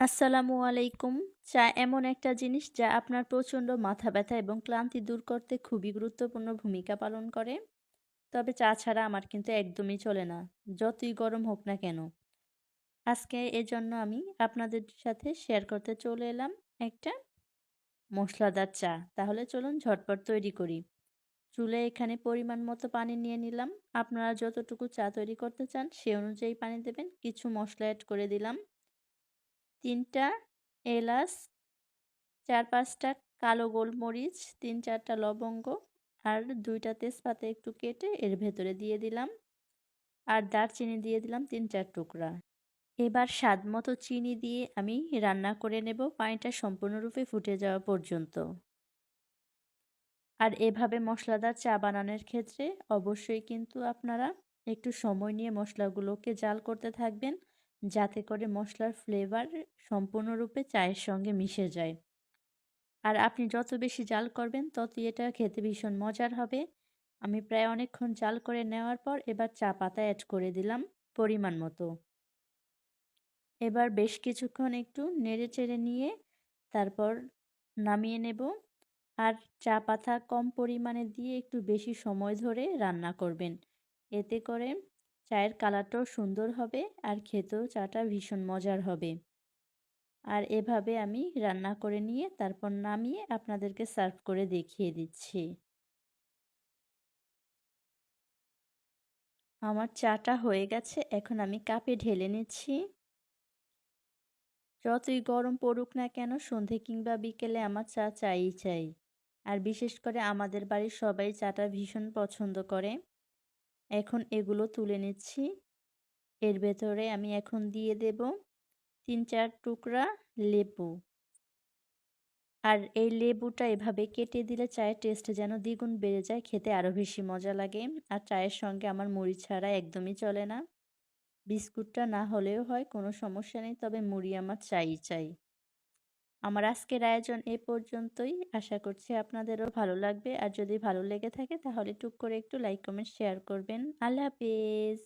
আসসালামু আলাইকুম। চা এমন একটা জিনিস যা আপনার প্রচণ্ড মাথা ব্যথা এবং ক্লান্তি দূর করতে খুবই গুরুত্বপূর্ণ ভূমিকা পালন করে। তবে চা ছাড়া আমার কিন্তু একদমই চলে না, যতই গরম হোক না কেন। আজকে এজন্য আমি আপনাদের সাথে শেয়ার করতে চলে এলাম একটা মশলাদার চা। তাহলে চলুন ঝটপট তৈরি করি। চুলে এখানে পরিমাণ মতো পানি নিয়ে নিলাম। আপনারা যতটুকু চা তৈরি করতে চান সে অনুযায়ী পানি দেবেন। কিছু মশলা অ্যাড করে দিলাম। ৩ টা এলাচ, ৪-৫ টা কালো গোলমরিচ, তিন চারটা লবঙ্গ আর দুইটা তেজপাতা একটু কেটে এর ভেতরে দিয়ে দিলাম। আর দারচিনি দিয়ে দিলাম ৩-৪ টুকরা। এবার স্বাদ মতো চিনি দিয়ে আমি রান্না করে নেব পানিটা সম্পূর্ণরূপে ফুটে যাওয়া পর্যন্ত। আর এভাবে মশলাদার চা বানানোর ক্ষেত্রে অবশ্যই কিন্তু আপনারা একটু সময় নিয়ে মশলাগুলোকে জাল করতে থাকবেন যাতে করে মশলার ফ্লেভার সম্পূর্ণরূপে চায়ের সঙ্গে মিশে যায়। আর আপনি যত বেশি জাল করবেন, ততই এটা খেতে ভীষণ মজার হবে। আমি প্রায় অনেকক্ষণ জাল করে নেওয়ার পর এবার চা পাতা অ্যাড করে দিলাম পরিমাণ মতো। এবার বেশ কিছুক্ষণ একটু নেড়ে চেড়ে নিয়ে তারপর নামিয়ে নেব। আর চা পাতা কম পরিমাণে দিয়ে একটু বেশি সময় ধরে রান্না করবেন। এতে করে চায়ের কালারটাও সুন্দর হবে আর খেতেও চাটা ভীষণ মজার হবে। আর এভাবে আমি রান্না করে নিয়ে তারপর নামিয়ে আপনাদেরকে সার্ভ করে দেখিয়ে দিচ্ছি। আমার চাটা হয়ে গেছে, এখন আমি কাপে ঢেলে নিচ্ছি। যতই গরম পড়ুক না কেন, সন্ধে কিংবা বিকেলে আমার চা চাই চাই। আর বিশেষ করে আমাদের বাড়ির সবাই চাটা ভীষণ পছন্দ করে। এখন এগুলো তুলে নিচ্ছি। এর ভেতরে আমি এখন দিয়ে দেব তিন চার টুকরা লেবু। আর এই লেবুটা এভাবে কেটে দিলে চায়ের টেস্ট যেন দ্বিগুণ বেড়ে যায়, খেতে আরও বেশি মজা লাগে। আর চায়ের সঙ্গে আমার মুড়ি ছাড়া একদমই চলে না। বিস্কুটটা না হলেও হয়, কোনো সমস্যা নেই, তবে মুড়ি আমার চাই চাই। আমার আজকের আয়োজন এ পর্যন্তই। আশা করছি আপনাদেরও ভালো লাগবে। আর যদি ভালো লেগে থাকে তাহলে টুক করে একটু লাইক কমেন্ট শেয়ার করবেন। আল্লাহ হাফিজ।